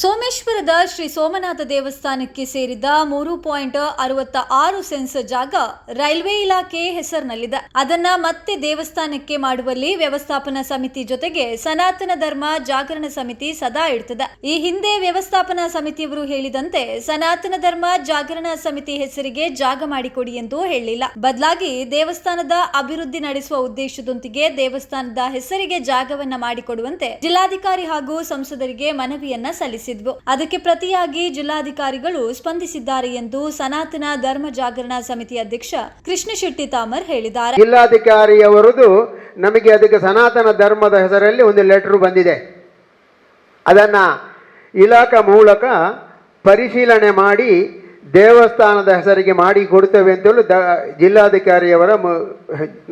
ಸೋಮೇಶ್ವರದ ಶ್ರೀ ಸೋಮನಾಥ ದೇವಸ್ಥಾನಕ್ಕೆ ಸೇರಿದ ಮೂರು ಪಾಯಿಂಟ್ ಅರವತ್ತ ಆರು ಸೆನ್ಸ್ ಜಾಗ ರೈಲ್ವೆ ಇಲಾಖೆ ಹೆಸರಿನಲ್ಲಿದೆ. ಅದನ್ನ ಮತ್ತೆ ದೇವಸ್ಥಾನಕ್ಕೆ ಮಾಡುವಲ್ಲಿ ವ್ಯವಸ್ಥಾಪನಾ ಸಮಿತಿ ಜೊತೆಗೆ ಸನಾತನ ಧರ್ಮ ಜಾಗರಣ ಸಮಿತಿ ಸದಾ ಇಡ್ತದೆ. ಈ ಹಿಂದೆ ವ್ಯವಸ್ಥಾಪನಾ ಸಮಿತಿಯವರು ಹೇಳಿದಂತೆ ಸನಾತನ ಧರ್ಮ ಜಾಗರಣ ಸಮಿತಿ ಹೆಸರಿಗೆ ಜಾಗ ಮಾಡಿಕೊಡಿ ಎಂದು ಹೇಳಿಲ್ಲ. ಬದಲಾಗಿ ದೇವಸ್ಥಾನದ ಅಭಿವೃದ್ಧಿ ನಡೆಸುವ ಉದ್ದೇಶದೊಂದಿಗೆ ದೇವಸ್ಥಾನದ ಹೆಸರಿಗೆ ಜಾಗವನ್ನ ಮಾಡಿಕೊಡುವಂತೆ ಜಿಲ್ಲಾಧಿಕಾರಿ ಹಾಗೂ ಸಂಸದರಿಗೆ ಮನವಿಯನ್ನ ಸಲ್ಲಿಸಿದ್ವು ಅದಕ್ಕೆ ಪ್ರತಿಯಾಗಿ ಜಿಲ್ಲಾಧಿಕಾರಿಗಳು ಸ್ಪಂದಿಸಿದ್ದಾರೆ ಎಂದು ಸನಾತನ ಧರ್ಮ ಜಾಗರಣ ಸಮಿತಿ ಅಧ್ಯಕ್ಷ ಕೃಷ್ಣ ಶೆಟ್ಟಿ ತಾಮರ್ ಹೇಳಿದ್ದಾರೆ. ಜಿಲ್ಲಾಧಿಕಾರಿಯವರದು ನಮಗೆ ಅದಕ್ಕೆ ಸನಾತನ ಧರ್ಮದ ಹೆಸರಲ್ಲಿ ಒಂದು ಲೆಟರ್ ಬಂದಿದೆ. ಅದನ್ನು ಇಲಾಖಾ ಮೂಲಕ ಪರಿಶೀಲನೆ ಮಾಡಿ ದೇವಸ್ಥಾನದ ಹೆಸರಿಗೆ ಮಾಡಿ ಕೊಡ್ತೇವೆ ಅಂತೇಳಿ ದ ಜಿಲ್ಲಾಧಿಕಾರಿಯವರ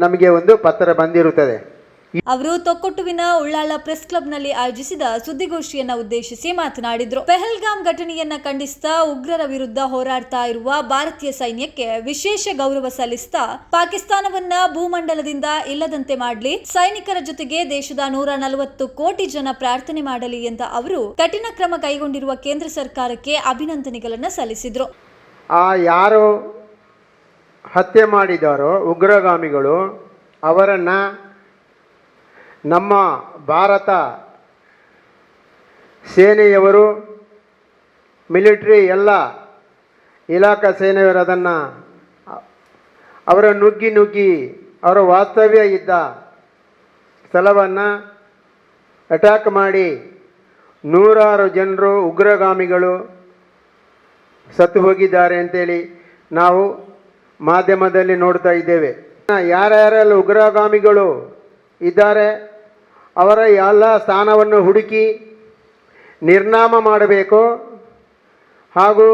ನಮಗೆ ಒಂದು ಪತ್ರ ಬಂದಿರುತ್ತದೆ. ಅವರು ತೊಕ್ಕೊಟ್ಟುವಿನ ಉಳ್ಳಾಳ ಪ್ರೆಸ್ ಕ್ಲಬ್ನಲ್ಲಿ ಆಯೋಜಿಸಿದ ಸುದ್ದಿಗೋಷ್ಠಿಯನ್ನ ಉದ್ದೇಶಿಸಿ ಮಾತನಾಡಿದ್ರು. ಪೆಹಲ್ಗಾಮ್ ಘಟನೆಯನ್ನ ಖಂಡಿಸ್ತಾ ಉಗ್ರರ ವಿರುದ್ಧ ಹೋರಾಡ್ತಾ ಇರುವ ಭಾರತೀಯ ಸೈನ್ಯಕ್ಕೆ ವಿಶೇಷ ಗೌರವ ಸಲ್ಲಿಸ್ತಾ ಪಾಕಿಸ್ತಾನವನ್ನ ಭೂಮಂಡಲದಿಂದ ಇಲ್ಲದಂತೆ ಮಾಡಲಿ, ಸೈನಿಕರ ಜೊತೆಗೆ ದೇಶದ ನೂರ ನಲವತ್ತು ಕೋಟಿ ಜನ ಪ್ರಾರ್ಥನೆ ಮಾಡಲಿ ಅಂತ ಅವರು, ಕಠಿಣ ಕ್ರಮ ಕೈಗೊಂಡಿರುವ ಕೇಂದ್ರ ಸರ್ಕಾರಕ್ಕೆ ಅಭಿನಂದನೆಗಳನ್ನ ಸಲ್ಲಿಸಿದ್ರು. ಯಾರು ಹತ್ಯೆ ಮಾಡಿದಾರೋ ಉಗ್ರಗಾಮಿಗಳು ಅವರನ್ನು ನಮ್ಮ ಭಾರತ ಸೇನೆಯವರು, ಮಿಲಿಟ್ರಿ ಎಲ್ಲ ಇಲಾಖಾ ಸೇನೆಯವರು ಅದನ್ನು ಅವರ ನುಗ್ಗಿ ನುಗ್ಗಿ ಅವರ ವಾಸ್ತವ್ಯ ಇದ್ದ ಸ್ಥಳವನ್ನು ಅಟ್ಯಾಕ್ ಮಾಡಿ ನೂರಾರು ಜನರು ಉಗ್ರಗಾಮಿಗಳು ಸತ್ತು ಹೋಗಿದ್ದಾರೆ ಅಂತೇಳಿ ನಾವು ಮಾಧ್ಯಮದಲ್ಲಿ ನೋಡ್ತಾ ಇದ್ದೇವೆ. ಯಾರ್ಯಾರೆಲ್ಲ ಉಗ್ರಗಾಮಿಗಳು ಇದ್ದಾರೆ ಅವರ ಎಲ್ಲ ಸ್ಥಾನವನ್ನು ಹುಡುಕಿ ನಿರ್ನಾಮ ಮಾಡಬೇಕು ಹಾಗೂ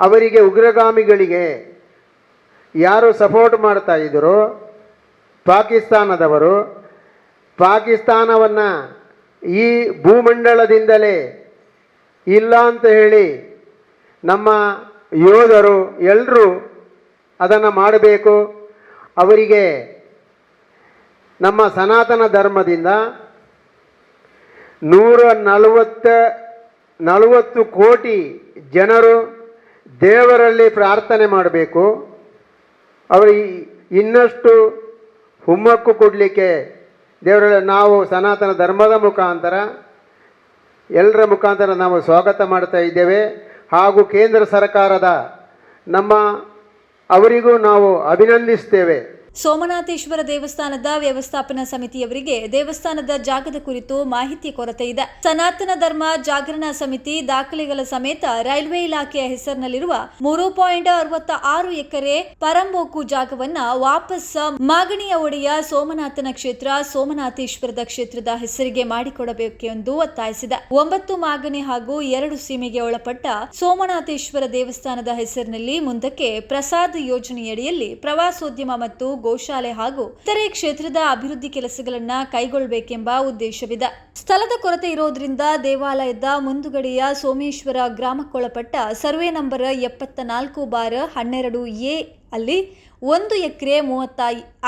ಅವರಿಗೆ ಉಗ್ರಗಾಮಿಗಳಿಗೆ ಯಾರು ಸಪೋರ್ಟ್ ಮಾಡ್ತಾ ಇದ್ದರು ಪಾಕಿಸ್ತಾನದವರು ಪಾಕಿಸ್ತಾನವನ್ನು ಈ ಭೂಮಂಡಲದಿಂದಲೇ ಇಲ್ಲ ಅಂತ ಹೇಳಿ ನಮ್ಮ ಯೋಧರು ಎಲ್ಲರೂ ಅದನ್ನು ಮಾಡಬೇಕು. ಅವರಿಗೆ ನಮ್ಮ ಸನಾತನ ಧರ್ಮದಿಂದ ನೂರ ನಲವತ್ತ, ನಲವತ್ತು ಕೋಟಿ ಜನರು ದೇವರಲ್ಲಿ ಪ್ರಾರ್ಥನೆ ಮಾಡಬೇಕು. ಅವರು ಇನ್ನಷ್ಟು ಹುಮ್ಮಕ್ಕು ಕೊಡಲಿಕ್ಕೆ ದೇವರಲ್ಲಿ ನಾವು ಸನಾತನ ಧರ್ಮದ ಮುಖಾಂತರ, ಎಲ್ಲರ ಮುಖಾಂತರ ನಾವು ಸ್ವಾಗತ ಮಾಡ್ತಾ ಇದ್ದೇವೆ. ಹಾಗೂ ಕೇಂದ್ರ ಸರ್ಕಾರದ ನಮ್ಮ ಅವರಿಗೂ ನಾವು ಅಭಿನಂದಿಸ್ತೇವೆ. ಸೋಮನಾಥೇಶ್ವರ ದೇವಸ್ಥಾನದ ವ್ಯವಸ್ಥಾಪನಾ ಸಮಿತಿಯವರಿಗೆ ದೇವಸ್ಥಾನದ ಜಾಗದ ಕುರಿತು ಮಾಹಿತಿ ಕೊರತೆ ಇದೆ. ಸನಾತನ ಧರ್ಮ ಜಾಗರಣಾ ಸಮಿತಿ ದಾಖಲೆಗಳ ಸಮೇತ ರೈಲ್ವೆ ಇಲಾಖೆಯ ಹೆಸರಿನಲ್ಲಿರುವ ಮೂರು ಪಾಯಿಂಟ್ ಅರವತ್ತ ಆರು ಎಕರೆ ಪರಂಬೋಕು ಜಾಗವನ್ನ ವಾಪಸ್ ಮಾಗಣಿಯ ಒಡೆಯ ಸೋಮನಾಥನ ಕ್ಷೇತ್ರ ಸೋಮನಾಥೇಶ್ವರದ ಕ್ಷೇತ್ರದ ಹೆಸರಿಗೆ ಮಾಡಿಕೊಡಬೇಕೆಂದು ಒತ್ತಾಯಿಸಿದೆ. ಒಂಬತ್ತು ಮಾಗಣಿ ಹಾಗೂ ಎರಡು ಸೀಮೆಗೆ ಒಳಪಟ್ಟ ಸೋಮನಾಥೇಶ್ವರ ದೇವಸ್ಥಾನದ ಹೆಸರಿನಲ್ಲಿ ಮುಂದಕ್ಕೆ ಪ್ರಸಾದ್ ಯೋಜನೆಯಡಿಯಲ್ಲಿ ಪ್ರವಾಸೋದ್ಯಮ ಮತ್ತು ಗೋಶಾಲೆ ಹಾಗೂ ಇತರೆ ಕ್ಷೇತ್ರದ ಅಭಿವೃದ್ಧಿ ಕೆಲಸಗಳನ್ನ ಕೈಗೊಳ್ಳಬೇಕೆಂಬ ಉದ್ದೇಶವಿದೆ. ಸ್ಥಳದ ಕೊರತೆ ಇರೋದ್ರಿಂದ ದೇವಾಲಯದ ಮುಂದುಗಡೆಯ ಸೋಮೇಶ್ವರ ಗ್ರಾಮಕ್ಕೊಳಪಟ್ಟ ಸರ್ವೆ ನಂಬರ್ ಎಪ್ಪತ್ತ ನಾಲ್ಕು ಬಾರ್ ಹನ್ನೆರಡು ಎ ಅಲ್ಲಿ ಒಂದು ಎಕರೆ ಮೂವತ್ತ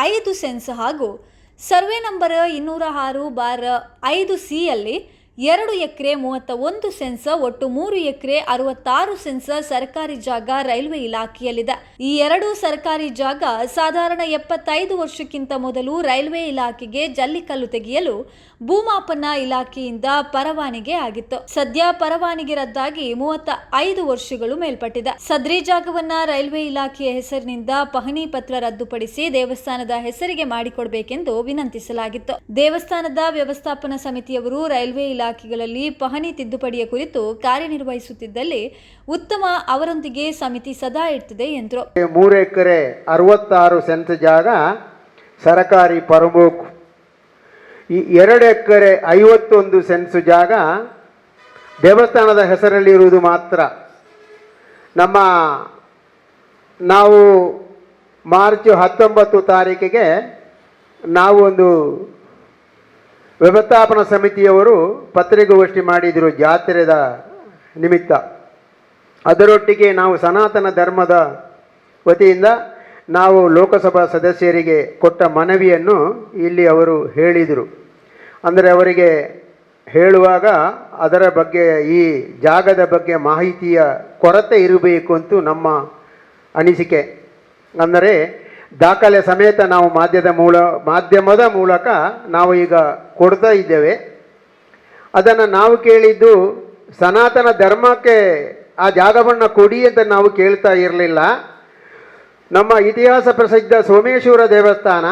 ಐದು ಸೆನ್ಸ್ ಹಾಗೂ ಸರ್ವೆ ನಂಬರ್ ಇನ್ನೂರ ಆರು ಬಾರ್ ಐದು ಸಿ ಅಲ್ಲಿ ಎರಡು ಎಕರೆ ಮೂವತ್ತ ಒಂದು ಸೆನ್ಸ್, ಒಟ್ಟು ಮೂರು ಎಕರೆ ಅರವತ್ತಾರು ಸೆನ್ಸ್ ಸರ್ಕಾರಿ ಜಾಗ ರೈಲ್ವೆ ಇಲಾಖೆಯಲ್ಲಿದೆ. ಈ ಎರಡು ಸರ್ಕಾರಿ ಜಾಗ ಸಾಧಾರಣ ಎಪ್ಪತ್ತೈದು ವರ್ಷಕ್ಕಿಂತ ಮೊದಲು ರೈಲ್ವೆ ಇಲಾಖೆಗೆ ಜಲ್ಲಿಕಲ್ಲು ತೆಗೆಯಲು ಭೂಮಾಪನ ಇಲಾಖೆಯಿಂದ ಪರವಾನಿಗೆ ಆಗಿತ್ತು. ಸದ್ಯ ಪರವಾನಿಗೆ ರದ್ದಾಗಿ ಮೂವತ್ತ ಐದು ವರ್ಷಗಳು ಮೇಲ್ಪಟ್ಟಿದೆ. ಸದ್ರಿ ಜಾಗವನ್ನ ರೈಲ್ವೆ ಇಲಾಖೆಯ ಹೆಸರಿನಿಂದ ಪಹಣಿ ಪತ್ರ ರದ್ದುಪಡಿಸಿ ದೇವಸ್ಥಾನದ ಹೆಸರಿಗೆ ಮಾಡಿಕೊಡಬೇಕೆಂದು ವಿನಂತಿಸಲಾಗಿತ್ತು. ದೇವಸ್ಥಾನದ ವ್ಯವಸ್ಥಾಪನಾ ಸಮಿತಿಯವರು ರೈಲ್ವೆ ಇಲಾಖೆಗಳಲ್ಲಿ ಪಹಣಿ ತಿದ್ದುಪಡಿಯ ಕುರಿತು ಕಾರ್ಯನಿರ್ವಹಿಸುತ್ತಿದ್ದಲ್ಲಿ ಉತ್ತಮ ಅವರೊಂದಿಗೆ ಸಮಿತಿ ಸದಾ ಇರ್ತದೆ ಎಂದರು. ಮೂರು ಎಕರೆ ಅರವತ್ತಾರು ಸೆಂಟ್ ಜಾಗ ಸರಕಾರಿ ಪರಮೋಕು ಈ ಎರಡು ಎಕರೆ ಐವತ್ತೊಂದು ಸೆನ್ಸ್ ಜಾಗ ದೇವಸ್ಥಾನದ ಹೆಸರಲ್ಲಿರುವುದು ಮಾತ್ರ. ನಮ್ಮ ನಾವು ಮಾರ್ಚ್ ಹತ್ತೊಂಬತ್ತು ತಾರೀಕಿಗೆ ನಾವು ಒಂದು ವ್ಯವಸ್ಥಾಪನಾ ಸಮಿತಿಯವರು ಪತ್ರಿಕಾಗೋಷ್ಠಿ ಮಾಡಿದರು ಜಾತ್ರೆದ ನಿಮಿತ್ತ. ಅದರೊಟ್ಟಿಗೆ ನಾವು ಸನಾತನ ಧರ್ಮದ ವತಿಯಿಂದ ನಾವು ಲೋಕಸಭಾ ಸದಸ್ಯರಿಗೆ ಕೊಟ್ಟ ಮನವಿಯನ್ನು ಇಲ್ಲಿ ಅವರು ಹೇಳಿದರು. ಅಂದರೆ ಅವರಿಗೆ ಹೇಳುವಾಗ ಅದರ ಬಗ್ಗೆ ಈ ಜಾಗದ ಬಗ್ಗೆ ಮಾಹಿತಿಯ ಕೊರತೆ ಇರಬೇಕು ಅಂತೂ ನಮ್ಮ ಅನಿಸಿಕೆ. ಅಂದರೆ ದಾಖಲೆ ಸಮೇತ ನಾವು ಮಾಧ್ಯದ ಮೂಲ, ಮಾಧ್ಯಮದ ಮೂಲಕ ನಾವು ಈಗ ಕೊಡ್ತಾ ಇದ್ದೇವೆ. ಅದನ್ನು ನಾವು ಕೇಳಿದ್ದು ಸನಾತನ ಧರ್ಮಕ್ಕೆ ಆ ಜಾಗವನ್ನು ಕೊಡಿ ಅಂತ ನಾವು ಕೇಳ್ತಾ ಇರಲಿಲ್ಲ. ನಮ್ಮ ಇತಿಹಾಸ ಪ್ರಸಿದ್ಧ ಸೋಮೇಶ್ವರ ದೇವಸ್ಥಾನ,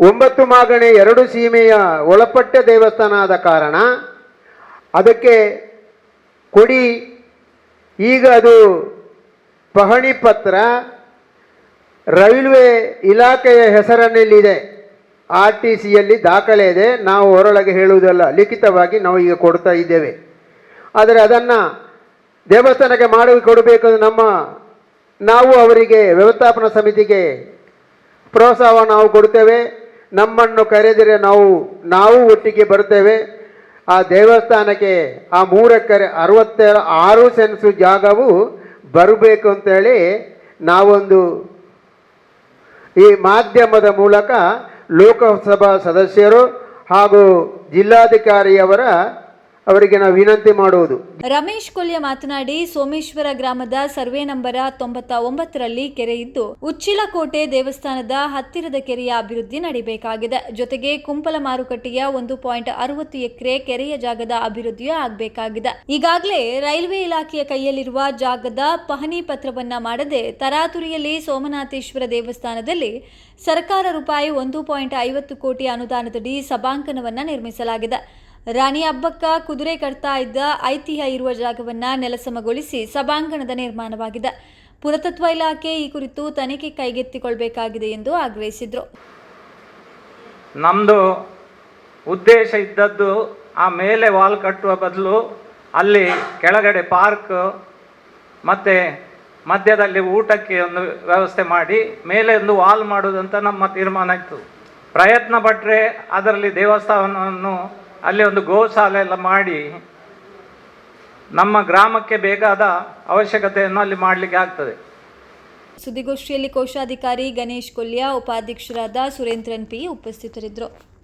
ಒಂಬತ್ತು ಮಾಗಣೆ ಎರಡು ಸೀಮೆಯ ಒಳಪಟ್ಟ ದೇವಸ್ಥಾನ ಆದ ಕಾರಣ ಅದಕ್ಕೆ ಕೊಡಿ. ಈಗ ಅದು ಪಹಣಿ ಪತ್ರ ರೈಲ್ವೆ ಇಲಾಖೆಯ ಹೆಸರಿನಲ್ಲಿದೆ ಆರ್ ಟಿ ಸಿಯಲ್ಲಿ ದಾಖಲೆ ಇದೆ. ನಾವು ಹೊರೊಳಗೆ ಹೇಳುವುದಲ್ಲ, ಲಿಖಿತವಾಗಿ ನಾವು ಈಗ ಕೊಡ್ತಾ ಇದ್ದೇವೆ. ಆದರೆ ಅದನ್ನು ದೇವಸ್ಥಾನಕ್ಕೆ ಮಾಡಿ ಕೊಡಬೇಕು ನಮ್ಮ, ನಾವು ಅವರಿಗೆ ವ್ಯವಸ್ಥಾಪನಾ ಸಮಿತಿಗೆ ಪ್ರೋತ್ಸಾಹ ನಾವು ಕೊಡ್ತೇವೆ. ನಮ್ಮನ್ನು ಕರೆದರೆ ನಾವು ನಾವು ಒಟ್ಟಿಗೆ ಬರ್ತೇವೆ. ಆ ದೇವಸ್ಥಾನಕ್ಕೆ ಆ ಮೂರಕ್ಕರೆ ಅರವತ್ತೇಳು, ಆರು ಸೆನ್ಸು ಜಾಗವು ಬರಬೇಕು ಅಂತೇಳಿ ನಾವೊಂದು ಈ ಮಾಧ್ಯಮದ ಮೂಲಕ ಲೋಕಸಭಾ ಸದಸ್ಯರು ಹಾಗೂ ಜಿಲ್ಲಾಧಿಕಾರಿಯವರ ಅವರಿಗೆ ನಾವು ವಿನಂತಿ ಮಾಡುವುದು. ರಮೇಶ್ ಕೊಲ್ಯ ಮಾತನಾಡಿ, ಸೋಮೇಶ್ವರ ಗ್ರಾಮದ ಸರ್ವೆ ನಂಬರ ತೊಂಬತ್ತ ಒಂಬತ್ತರಲ್ಲಿ ಕೆರೆ ಇದ್ದು, ಉಚ್ಚಿಲಕೋಟೆ ದೇವಸ್ಥಾನದ ಹತ್ತಿರದ ಕೆರೆಯ ಅಭಿವೃದ್ಧಿ ನಡೀಬೇಕಾಗಿದೆ. ಜೊತೆಗೆ ಕುಂಪಲ ಮಾರುಕಟ್ಟೆಯ ಒಂದು ಪಾಯಿಂಟ್ ಅರವತ್ತು ಎಕರೆ ಕೆರೆಯ ಜಾಗದ ಅಭಿವೃದ್ಧಿಯೂ ಆಗಬೇಕಾಗಿದೆ. ಈಗಾಗಲೇ ರೈಲ್ವೆ ಇಲಾಖೆಯ ಕೈಯಲ್ಲಿರುವ ಜಾಗದ ಪಹಣಿ ಪತ್ರವನ್ನ ಮಾಡದೆ ತರಾತುರಿಯಲ್ಲಿ ಸೋಮನಾಥೇಶ್ವರ ದೇವಸ್ಥಾನದಲ್ಲಿ ಸರ್ಕಾರ ರೂಪಾಯಿ ಒಂದು ಪಾಯಿಂಟ್ ಐವತ್ತು ಕೋಟಿ ಅನುದಾನದಡಿ ಸಭಾಂಕನವನ್ನ ನಿರ್ಮಿಸಲಾಗಿದೆ. ರಾಣಿ ಹಬ್ಬಕ್ಕ ಕುದುರೆ ಕಟ್ತಾ ಇದ್ದ ಐತಿಹ್ಯ ಇರುವ ಜಾಗವನ್ನ ನೆಲಸಮಗೊಳಿಸಿ ಸಭಾಂಗಣದ ನಿರ್ಮಾಣವಾಗಿದೆ. ಪುರಾತತ್ವ ಇಲಾಖೆ ಈ ಕುರಿತು ತನಿಖೆ ಕೈಗೆತ್ತಿಕೊಳ್ಬೇಕಾಗಿದೆ ಎಂದು ಆಗ್ರಹಿಸಿದರು. ನಮ್ಮದು ಉದ್ದೇಶ ಇದ್ದದ್ದು ಆ ಮೇಲೆ ವಾಲ್ ಕಟ್ಟುವ ಬದಲು ಅಲ್ಲಿ ಕೆಳಗಡೆ ಪಾರ್ಕ್ ಮತ್ತು ಮಧ್ಯದಲ್ಲಿ ಊಟಕ್ಕೆ ಒಂದು ವ್ಯವಸ್ಥೆ ಮಾಡಿ ಮೇಲೆ ಒಂದು ವಾಲ್ ಮಾಡುವುದಂತ ನಮ್ಮ ತೀರ್ಮಾನ ಇತ್ತು. ಪ್ರಯತ್ನ ಪಟ್ಟರೆ ಅದರಲ್ಲಿ ದೇವಸ್ಥಾನವನ್ನು ಅಲ್ಲಿ ಒಂದು ಗೋಶಾಲೆ ಎಲ್ಲ ಮಾಡಿ ನಮ್ಮ ಗ್ರಾಮಕ್ಕೆ ಬೇಕಾದ ಅವಶ್ಯಕತೆಯನ್ನು ಅಲ್ಲಿ ಮಾಡಲಿಕ್ಕೆ ಆಗ್ತದೆ. ಸುದ್ದಿಗೋಷ್ಠಿಯಲ್ಲಿ ಕೋಶಾಧಿಕಾರಿ ಗಣೇಶ್ ಕೊಲ್ಯ ಉಪಾಧ್ಯಕ್ಷರಾದ ಸುರೇಂದ್ರನ್ ಪಿ ಉಪಸ್ಥಿತರಿದ್ದರು.